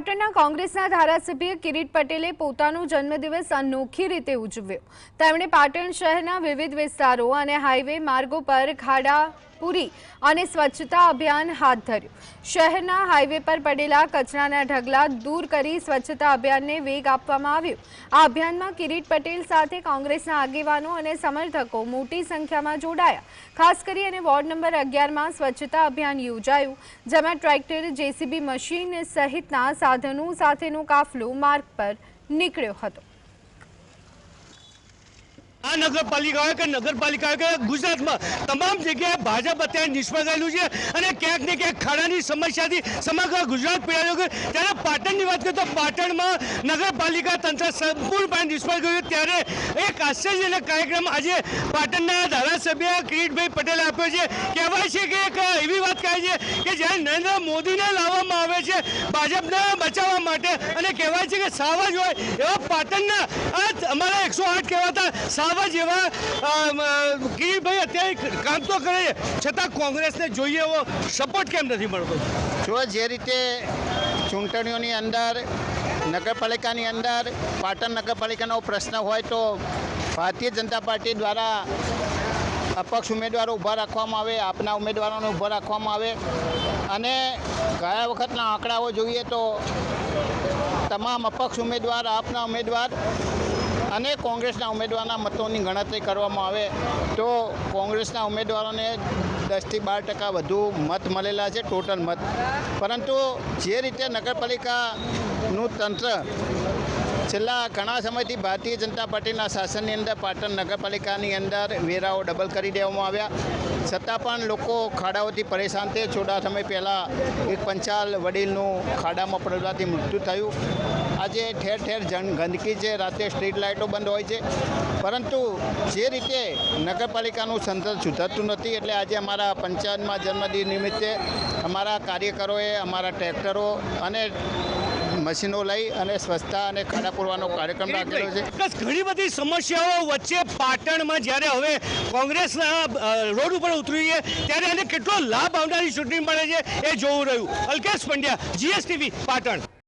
પાટણના કોંગ્રેસના ધારાસભ્ય કિરીટ પટેલે પોતાનો જન્મદિવસ અનોખી રીતે ઉજવ્યો. તેમણે પાટણ શહેરના વિવિધ વિસ્તારો અને હાઈવે માર્ગો પર ખાડા પૂરી અને સ્વચ્છતા અભિયાન હાથ ધર્યું. શહેરના હાઈવે પર પડેલા કચરાના ઢગલા દૂર કરી સ્વચ્છતા અભિયાનને વેગ આપવામાં આવ્યો. આ અભિયાનમાં કિરીટ પટેલ સાથે કોંગ્રેસના આગેવાનો અને સમર્થકો મોટી સંખ્યામાં જોડાયા. ખાસ કરી અને વોર્ડ નંબર અગિયારમાં સ્વચ્છતા અભિયાન યોજાયું, જેમાં ટ્રેક્ટર, જેસીબી મશીન સહિતના સાધનો સાથેનો કાફલો માર્ગ પર નીકળ્યો હતો. આ નગરપાલિકા હોય કે નગરપાલિકા હોય કે ગુજરાતમાં તમામ જગ્યાએ ભાજપ અત્યારે નિષ્ફળ ગયેલું છે અને ક્યાંક ને ક્યાંક ખાડાની સમસ્યાથી સમગ્ર ગુજરાત પીડાયું છે ત્યારે પાટણની વાત કરીએ તો પાટણમાં નગરપાલિકા તંત્ર સંપૂર્ણપણે નિષ્ફળ ગયું. ત્યારે એક આશ્ચર્યજનક કાર્યક્રમ આજે પાટણના ધારાસભ્ય કિરીટભાઈ પટેલે આપ્યો છે. કહેવાય છે કે એક એવી વાત કહે છે કે જ્યારે નરેન્દ્ર મોદીને લાવવામાં આવે છે ભાજપને બચાવવા માટે અને કહેવાય છે કે સાવજ હોય એવા પાટણના આ અમારા એકસો આઠ કહેવાતા સાવજ એવા જેવા ગીરભાઈ અત્યારે કામ તો કરે, છતાં કોંગ્રેસને જોઈએ એવો સપોર્ટ કેમ નથી મળતો? જો જે રીતે ચૂંટણીઓની અંદર, નગરપાલિકાની અંદર પાટણ નગરપાલિકાનો પ્રશ્ન હોય તો ભારતીય જનતા પાર્ટી દ્વારા અપક્ષ ઉમેદવારો ઊભા રાખવામાં આવે, આપના ઉમેદવારોને ઊભા રાખવામાં આવે અને ગયા વખતના આંકડાઓ જોઈએ તો તમામ અપક્ષ ઉમેદવાર, આપના ઉમેદવાર અને કોંગ્રેસના ઉમેદવારના મતોની ગણતરી કરવામાં આવે તો કોંગ્રેસના ઉમેદવારોને દસથી બાર ટકા વધુ મત મળેલા છે, ટોટલ મત. પરંતુ જે રીતે નગરપાલિકાનું તંત્ર છેલ્લા ઘણા સમયથી ભારતીય જનતા પાર્ટીના શાસનની અંદર પાટણ નગરપાલિકાની અંદર વેરાઓ ડબલ કરી દેવામાં આવ્યા. છતાં પણ લોકો ખાડાઓથી પરેશાન છે થોડા સમય પહેલાં એક પંચાલ વડીલનું ખાડામાં પડવાથી મૃત્યુ થયું. આજે ઠેર ઠેર ગંદકી છે. રાતે સ્ટ્રીટ લાઇટો બંધ હોય છે. પરંતુ જે રીતે નગરપાલિકાનું સંતર સુધરતું નથી, એટલે આજે અમારા પંચાયતમાં જન્મદિન નિમિત્તે અમારા કાર્યકરોએ, અમારા ટ્રેક્ટરો અને મશીનો લઈ અને સ્વચ્છતા અને ખાડા પૂરવાનો કાર્યક્રમ રાખેલો છે. ઘણી બધી સમસ્યાઓ વચ્ચે પાટણમાં જ્યારે હવે કોંગ્રેસના રોડ ઉપર ઉતરી છે ત્યારે એને કેટલો લાભ આવનારી ચૂંટણી મળે છે એ જોવું રહ્યું. અલ્કેશ પંડ્યા જીએસટીવી પાટણ.